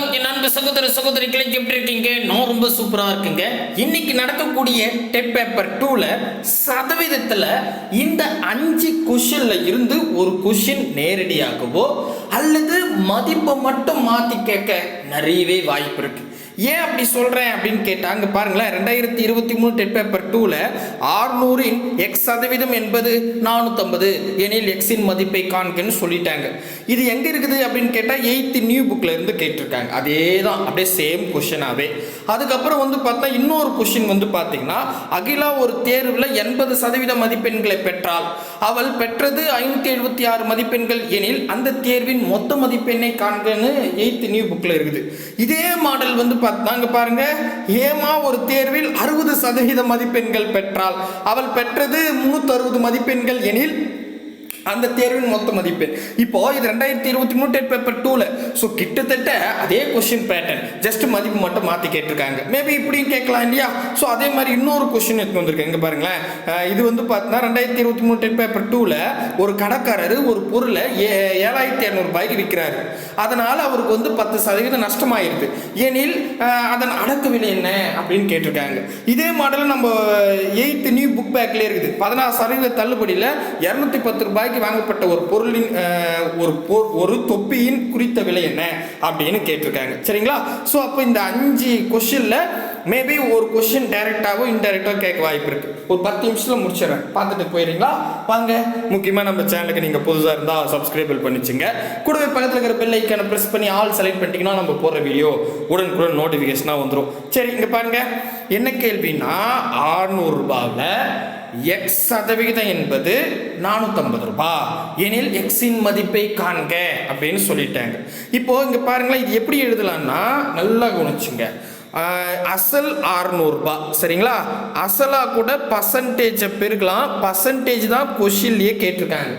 வணக்கம் நண்பு சகோதர சகோதரிகளை எப்படி இருக்கீங்க? நான் ரொம்ப சூப்பராக இருக்குங்க. இன்னைக்கு நடக்கக்கூடிய டெட் பேப்பர் டூவில் சதவீதத்தில் இந்த அஞ்சு கொஷினில் இருந்து ஒரு கொஷின் நேரடியாகவோ அல்லது மதிப்பை மட்டும் மாற்றி கேட்க நிறையவே வாய்ப்பு இருக்கு. ஏன் அப்படி சொல்கிறேன் அப்படின்னு கேட்டால் அங்கே பாருங்களேன் ரெண்டாயிரத்தி இருபத்தி மூணு டெட் பேப்பர் டூவில் ஆறுநூறின் எக்ஸ் சதவீதம் என்பது நானூற்றம்பது எனில் எக்ஸின் மதிப்பை காண்கன்னு சொல்லிட்டாங்க. இது எங்கே இருக்குது அப்படின்னு கேட்டால் எயித்து நியூ புக்கில் இருந்து கேட்டிருக்காங்க. அதே தான் அப்படியே சேம் கொஷனாகவே அதுக்கப்புறம் வந்து பார்த்தா இன்னொரு கொஷின் வந்து பார்த்தீங்கன்னா அகிலா ஒரு தேர்வில் எண்பது சதவீத மதிப்பெண்களை பெற்றால் அவள் பெற்றது ஐநூற்றி எழுபத்தி ஆறு மதிப்பெண்கள் எனில் அந்த தேர்வின் மொத்த மதிப்பெண்ணை காண்கன்னு எயித்து நியூ புக்கில் இருக்குது. இதே மாடல் வந்து பார்த்தாங்க பாருங்க. ஏமா ஒரு தேர்வில் அறுபது சதவீத மதிப்பெண்கள் பெற்றால் அவள் பெற்றது முன்னூத்தி அறுபது மதிப்பெண்கள் எனில் அந்த தேர்வின் மொத்த மதிப்பெண் இப்போ இது ரெண்டாயிரத்தி இருபத்தி மூணு டெட் பேப்பர் டூல ஸோ கிட்டத்தட்ட அதே கொஸ்டின் பேட்டர்ன் ஜஸ்ட் மதிப்பு மட்டும் மாற்றி கேட்டிருக்காங்க. மேபி இப்படியும் கேட்கலாம் இல்லையா? ஸோ அதே மாதிரி இன்னொரு கொஸ்டின் எடுத்து வந்திருக்கேன். இங்கே பாருங்களேன். இது வந்து பார்த்தீங்கன்னா ரெண்டாயிரத்தி இருபத்தி மூணு டெட் பேப்பர் டூவில் ஒரு கடைக்காரர் ஒரு பொருளை ஏ ஏழாயிரத்தி இரநூறுபாய்க்கு விற்கிறாரு. அதனால் அவருக்கு வந்து பத்து சதவீதம் நஷ்டமாயிருது. ஏனில் அதன் அடக்கு விலை என்ன அப்படின்னு கேட்டிருக்காங்க. இதே மாடல் நம்ம எயித்து நியூ புக் பேக்கில் இருக்குது. பதினாறு சதவீத தள்ளுபடியில் இரநூத்தி பத்து ரூபாய் ரூபாய்க்கு வாங்கப்பட்ட ஒரு பொருளின் ஒரு பொ- ஒரு தொப்பியின் குறித்த விலை என்ன அப்படின்னு கேட்டிருக்காங்க. சரிங்களா? ஸோ அப்போ இந்த அஞ்சு கொஷினில் மேபி ஒரு கொஷின் டைரெக்டாகவோ இன்டைரக்டாக கேட்க வாய்ப்பு இருக்கு. ஒரு பத்து நிமிஷத்தில் முடிச்சிடறேன். பார்த்துட்டு போயிடுறீங்களா? வாங்க. முக்கியமாக நம்ம சேனலுக்கு நீங்கள் புதுசாக இருந்தால் சப்ஸ்கிரைபிள் பண்ணிச்சுங்க. கூடவே பக்கத்தில் இருக்கிற பெல் ப்ரெஸ் பண்ணி ஆல் செலக்ட் பண்ணிட்டீங்கன்னா நம்ம போடுற வீடியோ உடனுக்குடன் நோட்டிஃபிகேஷனாக வந்துடும் சரி இங்கே பாருங்க. என்ன கேள்வின்னா ஆறுநூறுபாவில் எக்ஸ் சதவிகிதம் என்பது நானூற்றம்பது ரூபாய் எனில் எக்ஸின் மதிப்பை காண்க அப்படின்னு சொல்லிட்டாங்க. இப்போது இங்கே பாருங்களேன் இது எப்படி எழுதலான்னா நல்லா கவனிச்சுங்க. அசல் ஆறுநூறுபா சரிங்களா? அசலாக கூட பர்சன்டேஜை பெருக்கலாம். பர்சன்டேஜ் தான் கொஷின்லேயே கேட்டிருக்காங்க.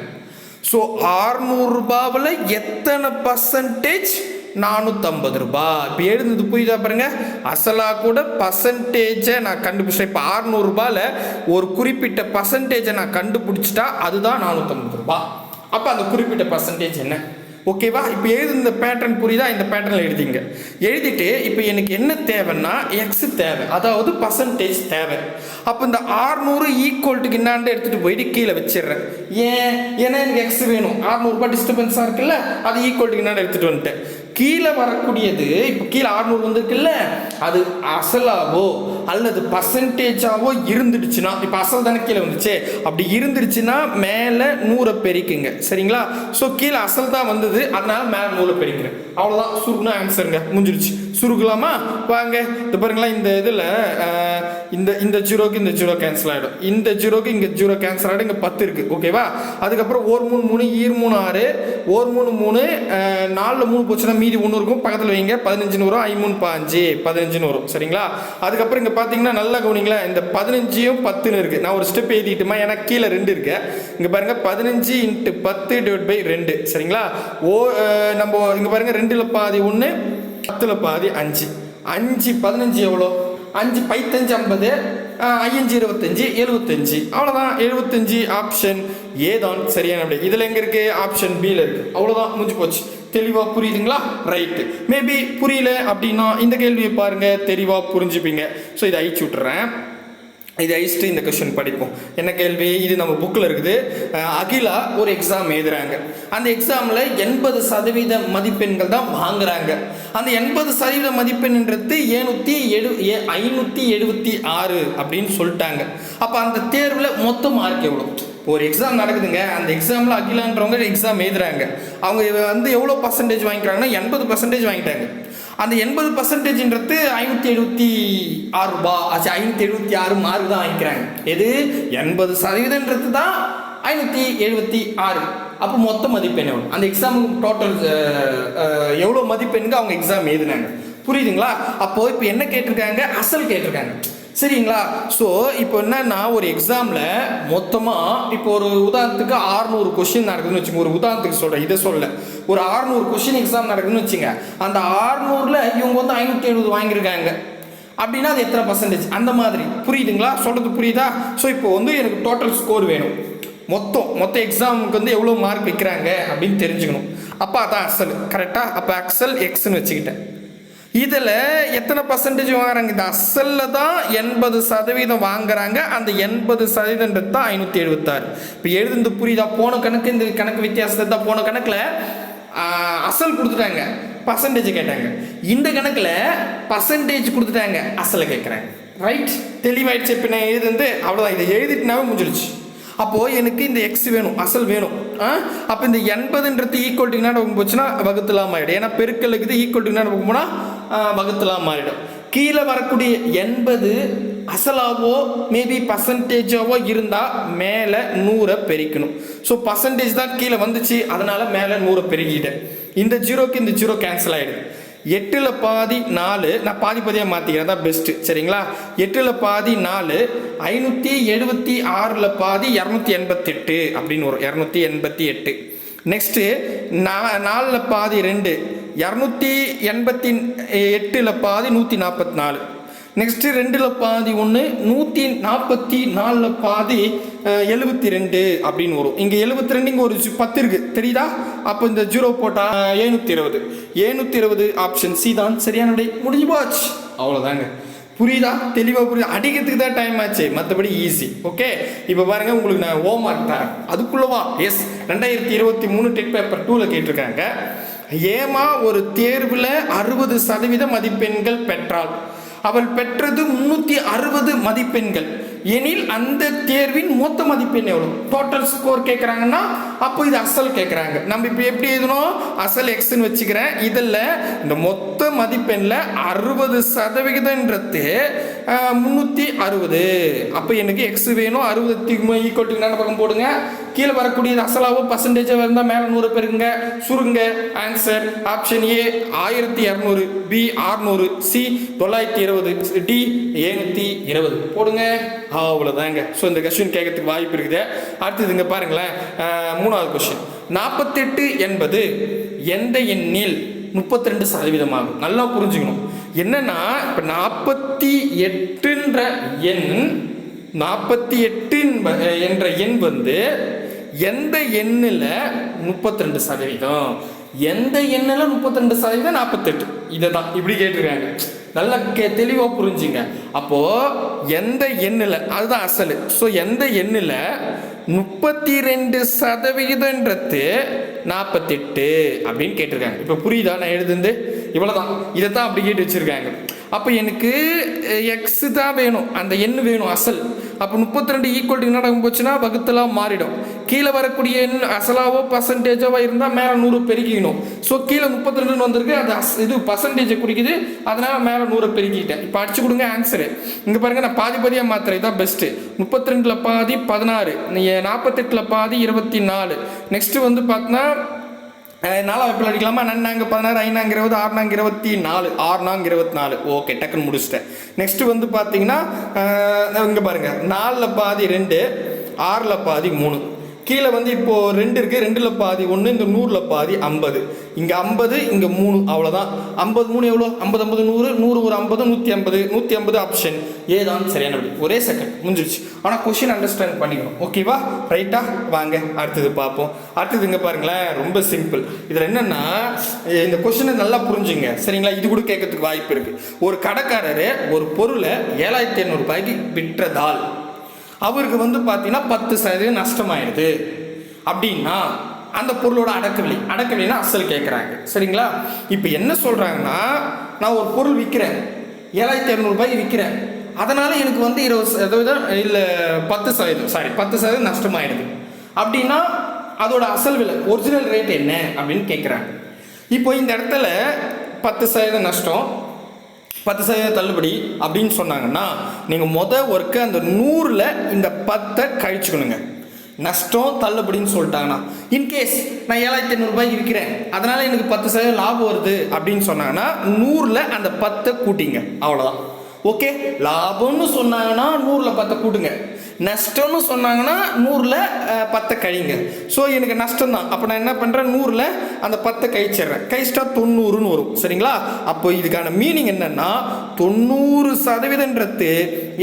ஸோ ஆறுநூறுபாவில் எத்தனை பர்சன்டேஜ் நானூற்றம்பது ரூபாய் இப்போ எழுதுனது புரியுதா பாருங்க? அசலாக கூட பர்சன்டேஜை நான் கண்டுபிடிச்சேன். இப்போ ஆறுநூறுபாயில் ஒரு குறிப்பிட்ட பர்சன்டேஜை நான் கண்டுபிடிச்சிட்டா அதுதான் நானூற்றம்பது ரூபாய் அப்போ அந்த குறிப்பிட்ட பர்சன்டேஜ் என்ன? ஓகேவா இப்போ எழுது இந்த பேட்டர்ன் புரியுதா? இந்த பேட்டர்னில் எழுதிங்க. எழுதிட்டு இப்போ எனக்கு என்ன தேவைன்னா எக்ஸ் தேவை. அதாவது பர்சன்டேஜ் தேவை. அப்போ இந்த ஆறுநூறு ஈக்குவல்ட்டுக்கு என்னான்னு எடுத்துகிட்டு போயிட்டு கீழே வச்சிடுறேன். ஏன்? ஏன்னா எனக்கு எக்ஸ் வேணும். ஆறுநூறுபா டிஸ்டர்பன்ஸாக இருக்குல்ல? அது ஈக்குவல்ட்டுக்கு என்னான்னு எடுத்துகிட்டு வந்துட்டேன். கீழே வரக்கூடியது இப்போ கீழே ஆறுநூறு வந்திருக்குல்ல அது அசலாவோ? அல்லது பர்சன்டேஜாவோ இருந்துடுச்சுன்னா இப்போ அசல் தானே கீழே வந்துச்சு அப்படி இருந்துருச்சுன்னா மேலே நூறை பெருக்குங்க. சரிங்களா? ஸோ கீழே அசல் தான் வந்தது அதனால மேலே நூலை பெருக்கிறேன். அவ்வளோதான் சுருக்குனா ஆன்சருங்க முடிஞ்சிருச்சு. சுருக்கலாமா? வாங்க. இந்த பாருங்களா இந்த இதில் இந்த இந்த ஜீரோக்கு இந்த ஜீரோ கேன்சல் ஆகிடும் இந்த ஜீரோக்கு இங்கே ஜீரோ கேன்சல் ஆகிடும் இங்கே பத்து இருக்குது ஓகேவா அதுக்கப்புறம் ஒரு மூணு மூணு ஈர் மூணு ஆறு ஒரு மூணு மூணு அஹ், நாலில் மூணு போச்சுன்னா மீதி ஒன்று இருக்கும். பக்கத்தில் வைங்க பதினஞ்சுன்னு வரும் ஐ மூணு பாஞ்சு பதினஞ்சுன்னு வரும் சரிங்களா? அதுக்கப்புறம் இங்கே பார்த்தீங்கன்னா நல்லா கவனிங்களேன் இந்த பதினஞ்சையும் பத்துன்னு இருக்குது நான் ஒரு ஸ்டெப் எழுதிட்டுமா? ஏன்னா கீழே ரெண்டு இருக்கு. இங்கே பாருங்க பதினஞ்சு இன்ட்டு பத்து டிவைட் பை ரெண்டு. சரிங்களா? ஓ நம்ம இங்கே பாருங்க ரெண்டில் பாதி ஒன்று பத்தில் பாதி அஞ்சு. அஞ்சு பதினஞ்சு எவ்வளோ? அஞ்சு பைத்தஞ்சு ஐம்பது ஐயஞ்சு இருபத்தஞ்சு எழுபத்தஞ்சு. அவ்வளோதான். எழுபத்தஞ்சு ஆப்ஷன் ஏ தான் சரியான விடை. இதில் எங்கே இருக்குது ஆப்ஷன் பியில் இருக்குது அவ்வளோதான். முடிஞ்சு போச்சு. தெளிவாக புரியுதுங்களா? ரைட்டு மேபி புரியல அப்படின்னா இந்த கேள்வியை பாருங்க தெளிவாக புரிஞ்சுப்பீங்க. ஸோ இதை அழிச்சு விட்டுறேன். இதை அழிச்சிட்டு இந்த கொஷின் படிப்போம். என்ன கேள்வி? இது நம்ம புக்கில் இருக்குது. அகிலா ஒரு எக்ஸாம் எழுதுறாங்க. அந்த எக்ஸாமில் எண்பது சதவீத மதிப்பெண்கள் தான் வாங்குறாங்க. அந்த எண்பது சதவீத மதிப்பெண்ன்றது ஏநூற்றி எழு ஏ ஐநூற்றி எழுபத்தி ஆறு அப்படின்னு சொல்லிட்டாங்க. அப்போ அந்த தேர்வில் மொத்த மார்க் எவ்வளோ ஒரு எக்ஸாம் நடக்குதுங்க. அந்த எக்ஸாமில் அகிலான்றவங்க எக்ஸாம் எழுதுறாங்க. அவங்க வந்து எவ்வளோ பர்சன்டேஜ் வாங்கிக்கிறாங்கன்னா எண்பது பர்சன்டேஜ் வாங்கிட்டாங்க. அந்த எண்பது பர்சன்டேஜ்ன்றது ஐநூற்றி எழுபத்தி ஆறு ரூபா. ஆச்சு ஐநூற்றி எழுபத்தி ஆறு மார்க் தான் வாங்கிக்கிறாங்க. எது? எண்பது சதவீதன்றது தான் ஐநூற்றி எழுபத்தி ஆறு. அப்போ மொத்த மதிப்பெண் எவ்வளோ? அந்த எக்ஸாமுக்கு டோட்டல் எவ்வளோ மதிப்பெண்ணுக்கு அவங்க எக்ஸாம் எழுதினாங்க. புரியுதுங்களா? அப்போது இப்போ என்ன கேட்டிருக்காங்க? அசல் கேட்டிருக்காங்க. சரிங்களா? ஸோ இப்போ என்னன்னா ஒரு எக்ஸாமில் மொத்தமாக இப்போ ஒரு உதாரணத்துக்கு ஆறுநூறு கொஷின் நடக்குதுன்னு வச்சுங்க ஒரு உதாரணத்துக்கு சொல்கிறேன் இதை சொல்ல. ஒரு ஆறுநூறு கொஷின் எக்ஸாம் நடக்குதுன்னு வச்சுங்க அந்த ஆறுநூறில் இவங்க வந்து ஐநூற்றி எழுபது வாங்கியிருக்காங்க. அப்படின்னா அது எத்தனை பர்சன்டேஜ் அந்த மாதிரி. புரியுதுங்களா? சொல்கிறது புரியுதா? ஸோ இப்போ வந்து எனக்கு டோட்டல் ஸ்கோர் வேணும். மொத்தம் மொத்த எக்ஸாமுக்கு வந்து எவ்வளோ மார்க் வைக்கிறாங்க அப்படின்னு தெரிஞ்சுக்கணும். அப்போ அதான் அக்சல் கரெக்டாக அப்போ அக்சல் எக்ஸ்ன்னு வச்சுக்கிட்டேன். இதில் எத்தனை பர்சன்டேஜ் வாங்குறாங்க? இந்த அசலில் தான் எண்பது சதவீதம் வாங்குறாங்க. அந்த எண்பது சதவீதன்றது தான் ஐநூற்றி எழுபத்தாறு இப்போ எழுதுந்து புரியுதா? போன கணக்கு இந்த கணக்கு வித்தியாசத்தை தான் போன கணக்கில் அசல் கொடுத்துட்டாங்க. பர்சன்டேஜ் கேட்டாங்க. இந்த கணக்கில் பர்சன்டேஜ் கொடுத்துட்டாங்க. அசலை கேட்குறாங்க ரைட் தெளிவாயிடுச்சு. இப்போ நான் எழுதுந்து அவ்வளோதான் இதை எழுதிட்டுனாவே முடிஞ்சிடுச்சு அப்போது எனக்கு இந்த எக்ஸ் வேணும் அசல் வேணும். ஆ? அப்போ இந்த எண்பதுன்றது ஈக்குவல் டு என்ன போச்சுன்னா வகுத்துலாம் ஆகிடும் ஏன்னா பெருக்கலுக்கு இது ஈக்குவல் டு போனால் வகுத்துலாம் மாறிடும். கீழே வரக்கூடிய எண்பது அசலாவோ மேபி பர்சன்டேஜாவோ இருந்தால் மேலே நூறை பெருக்கணும். ஸோ பர்சன்டேஜ் தான் கீழே வந்துச்சு அதனால் மேலே நூறை பெருகிட்டேன் இந்த ஜீரோக்கு இந்த ஜீரோ கேன்சல் ஆகிடுது எட்டில் பாதி நாலு நான் பாதி பாதியாக மாற்றிக்கிறேன் தான் பெஸ்ட்டு சரிங்களா? எட்டில் பாதி நாலு ஐநூற்றி எழுபத்தி ஆறில் பாதி இரநூத்தி எண்பத்தெட்டு அப்படின்னு வரும். இரநூத்தி எண்பத்தி எட்டு. நெக்ஸ்ட்டு நா நாலில் பாதி ரெண்டு இரநூத்தி எண்பத்தி எட்டில் பாதி நூற்றி நாற்பத்தி நாலு. நெக்ஸ்ட்டு ரெண்டில் பாதி ஒன்று நூற்றி நாற்பத்தி நாலில் பாதி எழுபத்தி ரெண்டு அப்படின்னு வரும். இங்கே எழுபத்தி ரெண்டு இங்கே ஒரு பத்து இருக்குது தெரியுதா? அப்போ இந்த ஜீரோ போட்டால் ஏழ்நூற்றி இருபது. ஏழ்நூற்றி இருபது ஆப்ஷன் சி தான். சரியான விடை. முடிஞ்சு போச்சு அவ்வளோதாங்க புரியுதா? தெளிவாக புரியுது? அடிக்கிறதுக்கு தான் டைம் ஆச்சு. மற்றபடி ஈஸி ஓகே இப்போ பாருங்க உங்களுக்கு நான் ஹோம் ஒர்க் தரேன் அதுக்குள்ளவா எஸ் ரெண்டாயிரத்தி இருபத்தி மூணு டெட் பேப்பர் டூவில் கேட்டிருக்காங்க. ஏமா ஒரு தேர்வில் அறுபது சதவீத மதிப்பெண்கள் பெற்றாள். அவள் பெற்றது முன்னூற்றி அறுபது மதிப்பெண்கள். எனில் அந்த தேர்வின் மொத்த மதிப்பெண் எவ்வளோ டோட்டல் ஸ்கோர் கேட்குறாங்கன்னா அப்போ இது அசல் கேட்குறாங்க நம்ம இப்போ எப்படி எழுதணும்? அசல் எக்ஸ்ன்னு வச்சுக்கிறேன். இதில் இந்த மொத்த மதிப்பெண்ணில் அறுபது சதவிகிதன்றது முந்நூற்றி அறுபது. அப்போ எனக்கு எக்ஸ் வேணும் அறுபது ஈக்குவல் டு என்ன பக்கம் போடுங்க. கீழே வரக்கூடியது அசலாவோ பர்சன்டேஜாக இருந்தால் மேலே நூறு பேருங்க சுருங்க ஆன்சர் ஆப்ஷன் ஏ ஆயிரத்தி இரநூறு பி ஆறுநூறு சி தொள்ளாயிரத்தி இருபது டி எழுநூற்றி இருபது. போடுங்க. அவ்வளோதாங்க ஸோ இந்த கொஸ்டின் கேட்கறதுக்கு வாய்ப்பு இருக்குது. அடுத்தது இங்கே பாருங்களேன். மூணாவது கொஸ்டின் நாற்பத்தெட்டு என்பது எந்த எண்ணில் முப்பத்தி ரெண்டு சதவீதமாகும் நல்லா புரிஞ்சுக்கணும். என்னன்னா இப்போ நாற்பத்தி எட்டுன்ற எண் நாற்பத்தி எட்டு என்ற எண் வந்து எந்த எண்ணில் முப்பத்தி ரெண்டு சதவீதம்? எந்த எண்ணில் முப்பத்தெண்டு சதவீதம் நாற்பத்தெட்டு இதை தான் இப்படி கேட்டிருக்காங்க. நல்லா கே தெளிவாக புரிஞ்சுங்க. அப்போது எந்த எண்ணில் அதுதான் அசல். ஸோ எந்த எண்ணில் முப்பத்தி ரெண்டு சதவிகிதன்றது நாற்பத்தெட்டு அப்படின்னு கேட்டிருக்காங்க. இப்போ புரியுதா? நான் எழுதுந்து? இவ்வளோதான் இதை தான் அப்படி கேட்டு வச்சுருக்காங்க. அப்போ எனக்கு எக்ஸு தான் வேணும். அந்த எண் வேணும் அசல். அப்போ முப்பத்தி ரெண்டு ஈக்குவல் என்ன நடக்கும் போச்சுன்னா வகுத்தலாம் மாறிடும். கீழே வரக்கூடிய எண் அசலாவோ பர்சன்டேஜாவோ இருந்தால் மேலே நூறு பெருக்கிக்கணும். ஸோ கீழே முப்பத்தி ரெண்டுன்னு வந்திருக்கு. அது அஸ் இது பர்சன்டேஜை குறிக்குது. அதனால் மேலே நூறை பெருக்கிட்டேன். இப்போ அடிச்சு கொடுங்க ஆன்சரு இங்கே பாருங்க நான் பாதி பாதியாக மாத்திரை தான் பெஸ்ட்டு முப்பத்தி ரெண்டில் பாதி பதினாறு. நாற்பத்தெட்டில் பாதி இருபத்தி நாலு நெக்ஸ்ட்டு வந்து பார்த்தீங்கன்னா அஹ் நாலாவது அடிக்கலாமா? நன்னாங்க பதினாறு ஐநாங்க இருபது ஆறுநாங்க இருபத்தி நாலு ஆறுநாங்க இருபத்தி நாலு ஓகே டக்குன்னு முடிச்சிட்டேன். நெக்ஸ்ட் வந்து பார்த்தீங்கன்னா இங்கே பாருங்க. நாலில் பாதி ரெண்டு. ஆறில் பாதி மூணு. கீழே வந்து இப்போது ரெண்டு இருக்குது ரெண்டில் பாதி ஒன்று இந்த நூறில் பாதி ஐம்பது. இங்கே ஐம்பது இங்கே மூணு அவ்வளோதான் ஐம்பது மூணு எவ்வளோ? ஐம்பது ஐம்பது நூறு. நூறு ஒரு ஐம்பது நூற்றி ஐம்பது. நூற்றி ஐம்பது ஆப்ஷன் ஏதான் சரியான விடை ஒரே செகண்ட் முடிஞ்சிருச்சு. ஆனால் கொஷின் அண்டர்ஸ்டாண்ட் பண்ணிக்கணும். ஓகேவா ரைட்டா வாங்க. அடுத்தது பார்ப்போம். அடுத்தது இங்கே பாருங்களேன். ரொம்ப சிம்பிள் இதில் என்னென்னா இந்த கொஷினை நல்லா புரிஞ்சுங்க. சரிங்களா? இது கூட கேட்கறதுக்கு வாய்ப்பு இருக்குது ஒரு கடைக்காரர் ஒரு பொருளை ஏழாயிரத்தி ஐநூறுபாய்க்கு விற்றதால் அவருக்கு வந்து பார்த்தீங்கன்னா பத்து சதவீதம் நஷ்டமாயிடுது. அப்படின்னா அந்த பொருளோட அடக்க விலை அசல் கேட்குறாங்க சரிங்களா? இப்போ என்ன சொல்கிறாங்கன்னா நான் ஒரு பொருள் விற்கிறேன் ஏழாயிரத்தி இரநூறுபாய் விற்கிறேன் அதனால் எனக்கு வந்து இருபது சதவீதம் இல்லை பத்து சதவீதம் சாரி பத்து சதவீதம் நஷ்டமாயிடுது. அப்படின்னா அதோட அசல் விலை ஒரிஜினல் ரேட் என்ன? அப்படின்னு கேட்குறாங்க இப்போ இந்த இடத்துல பத்து சதவீதம் நஷ்டம் பத்து சதவீதம் தள்ளுபடி அப்படின்னு சொன்னாங்கன்னா நீங்கள் மொதல் ஒர்க்கு அந்த நூறில் இந்த பத்தை கழிச்சுக்கணுங்க. நஷ்டம் தள்ளுபடின்னு சொல்லிட்டாங்கன்னா இன்கேஸ் நான் ஏழாயிரத்தி ஐநூறுபாய்க்கு விற்கிறேன் அதனால் எனக்கு பத்து சதவீதம் லாபம் வருது அப்படின்னு சொன்னாங்கன்னா நூறில் அந்த பத்தை கூட்டிங்க. அவ்வளோதான் ஓகே லாபம்னு சொன்னாங்கன்னா நூறில் பத்தை கூட்டுங்க. நஷ்டம்னு சொன்னாங்கன்னா நூறில் பத்தை கழிங்க. ஸோ எனக்கு நஷ்டம் தான் அப்போ நான் என்ன பண்ணுறேன் நூறில் அந்த பத்தை கழிச்சிடுறேன். கழிச்சிட்டா தொண்ணூறுன்னு வரும். சரிங்களா? அப்போ இதுக்கான மீனிங் என்னன்னா தொண்ணூறு சதவீதன்றது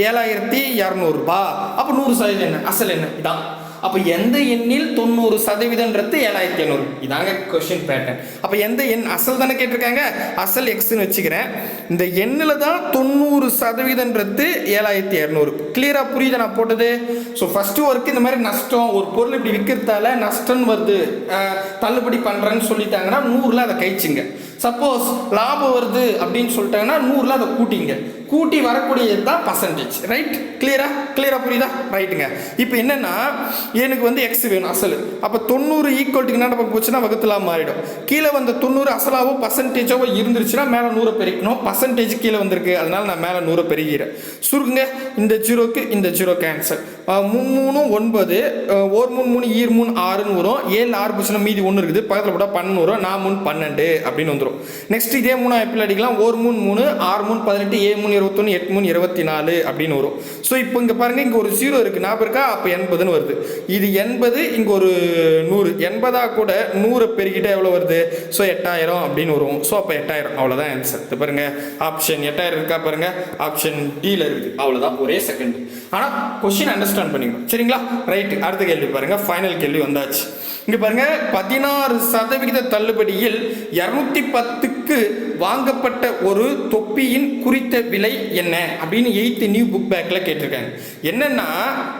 ஏழாயிரத்தி இரநூறுபா. அப்போ நூறு சதவீதம் என்ன? அசல் என்ன? இதான். அப்போ எந்த எண்ணில் தொண்ணூறு சதவீதம்ன்றது ஏழாயிரத்தி ஐநூறு. இதாங்க கொஷின் பேட்டர்ன் அப்போ எந்த எண் அசல் தானே கேட்டிருக்காங்க? அசல் எக்ஸ்னு வச்சுக்கிறேன். இந்த எண்ணில் தான் தொண்ணூறு சதவீதம்ன்றது ஏழாயிரத்தி இரநூறு கிளியராக புரியுது நான் போட்டது? ஸோ ஃபஸ்ட்டு ஒர்க்கு இந்த மாதிரி நஷ்டம் ஒரு பொருள் இப்படி விற்கிறதால நஷ்டம் வருது. தள்ளுபடி பண்ணுறேன்னு சொல்லிட்டாங்கன்னா நூறில் அதை கழிச்சுங்க. சப்போஸ் லாபம் வருது அப்படின்னு சொல்லிட்டாங்கன்னா நூறில் அதை கூட்டிங்க. கூட்டி வரக்கூடியது தான் பர்சன்டேஜ் ரைட் கிளியரா கிளியரா புரியுதா? ரைட்டுங்க இப்போ என்னென்னா எனக்கு வந்து எக்ஸ் வேணும் அசல். அப்போ தொண்ணூறு ஈக்குவல்ட்டுக்கு என்ன போச்சுன்னா வகுத்துலாம் மாறிடும். கீழே வந்த தொண்ணூறு அசலாவோ பர்சன்டேஜாவோ இருந்துருச்சுன்னா மேலே நூறை பெருக்கணும். பர்சன்டேஜ் கீழே வந்திருக்கு. அதனால நான் மேலே நூறை பெருகிறேன். சுருங்க இந்த ஜீரோக்கு இந்த ஜீரோ கேன்சல் மூணு ஒன்பது ஓர் ஒரு மூணு மூணு ஈர் மூணு ஆறுன்னு வரும். ஏழு ஆறு போச்சுன்னா மீதி ஒன்று இருக்குது. பக்கத்தில் போட்டால் பன்னெண்டு வரும். நான் மூணு பன்னெண்டு அப்படின்னு வந்துடும் நெக்ஸ்ட் இதே மூணு எப்படி அடிக்கலாம். ஒரு மூணு மூணு ஆறு மூணு பதினெட்டு ஏழு மூணு இருபத்தொன்று எட்டு மூணு இருபத்தி நாலு அப்படின்னு வரும். ஸோ இப்போ இங்கே பாருங்க இங்கே ஒரு ஜீரோ இருக்குது ஞாபகம் இருக்கா? அப்போ எண்பதுன்னு வருது. இது எண்பது இங்கே ஒரு நூறு. எண்பதாக கூட நூறு பெருகிட்டே எவ்வளோ வருது? ஸோ எட்டாயிரம் அப்படின்னு வரும். ஸோ அப்போ எட்டாயிரம். அவ்வளோதான் ஆன்சர் இது பாருங்க. ஆப்ஷன் எட்டாயிரம் இருக்கா பாருங்க. ஆப்ஷன் டியில் இருக்குது. அவ்வளோதான் ஒரே செகண்ட் ஆனால் கொஷின் அண்டர்ஸ்டாண்ட் பண்ணிக்கணும். சரிங்களா? ரைட்டு அடுத்த கேள்வி பாருங்கள் ஃபைனல் கேள்வி வந்தாச்சு. இங்கே பாருங்கள் பதினாறு சதவிகித தள்ளுபடியில் இரநூத்தி பத்துக்கு வாங்கப்பட்ட ஒரு தொப்பியின் குறித்த விலை என்ன? அப்படின்னு எயித்து நியூ புக் பேக்கில் கேட்டிருக்காங்க. என்னென்னா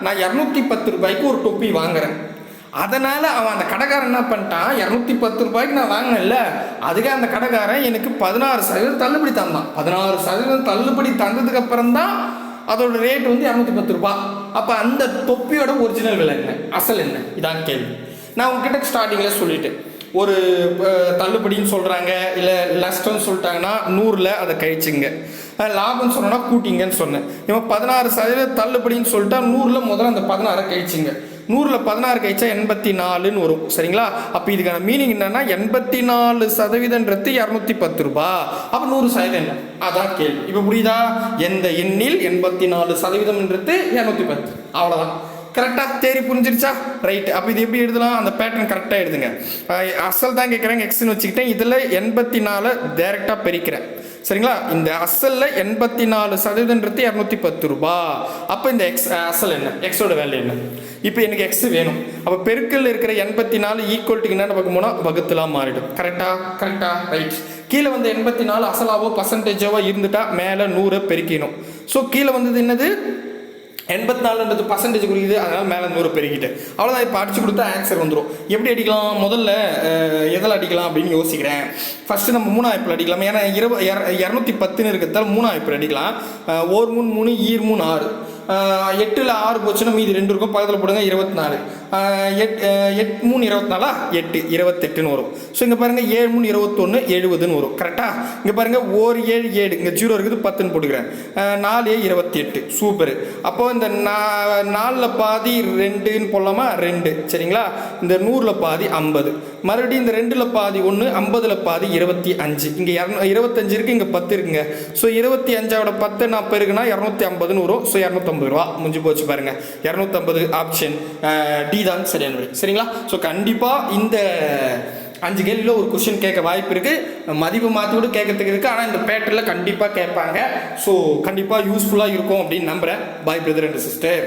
நான் இரநூத்தி பத்து ரூபாய்க்கு ஒரு தொப்பி வாங்குறேன். அதனால் அவன் அந்த கடைக்காரன் என்ன பண்ணிட்டான்? இரநூத்தி பத்து ரூபாய்க்கு நான் வாங்கினேன்ல. அதுக்காக அந்த கடைக்காரன் எனக்கு பதினாறு சதவீதம் தள்ளுபடி தந்தான். பதினாறு சதவீதம் தள்ளுபடி தந்ததுக்கு அப்புறம் தான் அதோட ரேட் வந்து இரநூத்தி பத்து ரூபாய் அப்போ அந்த தொப்பியோட ஒரிஜினல் விலை என்ன? அசல் என்ன? இதான் கேள்வி. நான் உங்ககிட்ட ஸ்டார்டிங்கில் சொல்லிட்டேன். ஒரு தள்ளுபடின்னு சொல்கிறாங்க இல்லை லஸ்ட்னு சொல்லிட்டாங்கன்னா நூறில் அதை கழிச்சுங்க. லாபம்னு சொன்னோன்னா கூட்டிங்கன்னு சொன்னேன். இவன் பதினாறு சதவீத தள்ளுபடின்னு சொல்லிட்டா நூறில் முதல்ல அந்த பதினாறை கழிச்சுங்க. நூறில் பதினாறு கழிச்சா எண்பத்தி நாலுன்னு வரும். சரிங்களா? அப்போ இதுக்கான மீனிங் என்னன்னா எண்பத்தி நாலு சதவீதன்றது இரநூத்தி பத்து ரூபா. அப்போ நூறு சதவீதம் என்ன? அதான் கேள்வி. இப்போ புரியுதா? எந்த எண்ணில் எண்பத்தி நாலு சதவீதம்ன்றது இரநூத்தி பத்து? அவ்வளோதான் கரெக்டாக தேரி புரிஞ்சிருச்சா? ரைட் அப்போ இது எப்படி எழுதலாம்? அந்த பேட்டர்ன் கரெக்டாக எழுதுங்க. அசல் தான் கேட்குறேன் எக்ஸ்னு வச்சுக்கிட்டேன். இதில் எண்பத்தி நாலு டேரெக்டாக பிரிக்கிறேன். சரிங்களா? இந்த அசலில் எண்பத்தி நாலு சதவீதன்றது இரநூத்தி பத்து ரூபா. அப்போ இந்த எக்ஸ் அசல் என்ன? எக்ஸோட வேல்யூ என்ன? இப்போ எனக்கு எக்ஸ் வேணும். அப்போ பெருக்கல் இருக்கிற எண்பத்தி நாலு ஈக்குவல்ட்டிக்கு என்ன பார்க்க போனால் வகுத்துலாம் மாறிடும். கரெக்டா கரெக்டா ரைட் கீழே வந்து எண்பத்தி நாலு அசலாவோ பர்சன்டேஜாவோ இருந்துட்டா மேலே நூறை பெருக்கிடும் ஸோ கீழே வந்தது என்னது? எண்பத்தி நாலுன்றது பர்சன்டேஜ் குறிக்குது அதனால் மேலே நூறு பெருக்கிட்டு அவ்வளோதான் இப்போ அடிச்சு கொடுத்தா ஆன்சர் வந்துடும் எப்படி அடிக்கலாம்? முதல்ல எதில் அடிக்கலாம் அப்படின்னு யோசிக்கிறேன். ஃபர்ஸ்ட் நம்ம மூணு ஆய்ப்பில் அடிக்கலாம். ஏன்னா இருப இரநூத்தி பத்துன்னு இருக்கிறதால மூணு ஆய்ப்பில் அடிக்கலாம். ஓர் மூணு மூணு ஈர் மூணு ஆறு. எட்டில் ஆறு போச்சுன்னா மீதி ரெண்டு இருக்கும். பக்கத்தில் போடுங்க இருபத்தி நாலு. எட் எட் மூணு இருபத்தி நாலா எட்டு இருபத்தெட்டுன்னு வரும் ஸோ இங்கே பாருங்கள் ஏழு மூணு இருபத்தொன்று எழுபதுன்னு வரும் கரெக்டாக இங்கே பாருங்கள் ஓர் ஏழு ஏழு. இங்கே ஜீரோ இருக்குது பத்துன்னு போட்டுக்கிறேன். நாலு இருபத்தி எட்டு சூப்பர் அப்போது இந்த நா- நாலில் பாதி ரெண்டுன்னு போடலாமா? ரெண்டு. சரிங்களா? இந்த நூறில் பாதி ஐம்பது. மறுபடியும் இந்த ரெண்டில் பாதி ஒன்று ஐம்பதில் பாதி இருபத்தி அஞ்சு. இங்கே இரநூ இருபத்தஞ்சு இருக்குது இங்கே பத்து இருக்குங்க. ஸோ இருபத்தி அஞ்சாவோட பத்து நான் பெருக்குனா இரநூத்தி ஐம்பதுன்னு வரும் ஸோ இரநூத்தம்பது ரூபா. முடிஞ்சு போச்சு பாருங்கள் இரநூத்தம்பது ஆப்ஷன் டி தான் சரியான விடை சரிங்களா? ஸோ கண்டிப்பாக இந்த அஞ்சு கேள்வியில் ஒரு கொஷின் கேட்க வாய்ப்பு இருக்குது மதிப்பு மாற்றி கூட கேட்கறதுக்கு இருக்குது ஆனால் இந்த பேட்டரில் கண்டிப்பாக கேட்பாங்க. ஸோ கண்டிப்பாக யூஸ்ஃபுல்லாக இருக்கும் அப்படின்னு நம்புகிறேன் பாய் பிரதர் அண்ட் சிஸ்டர்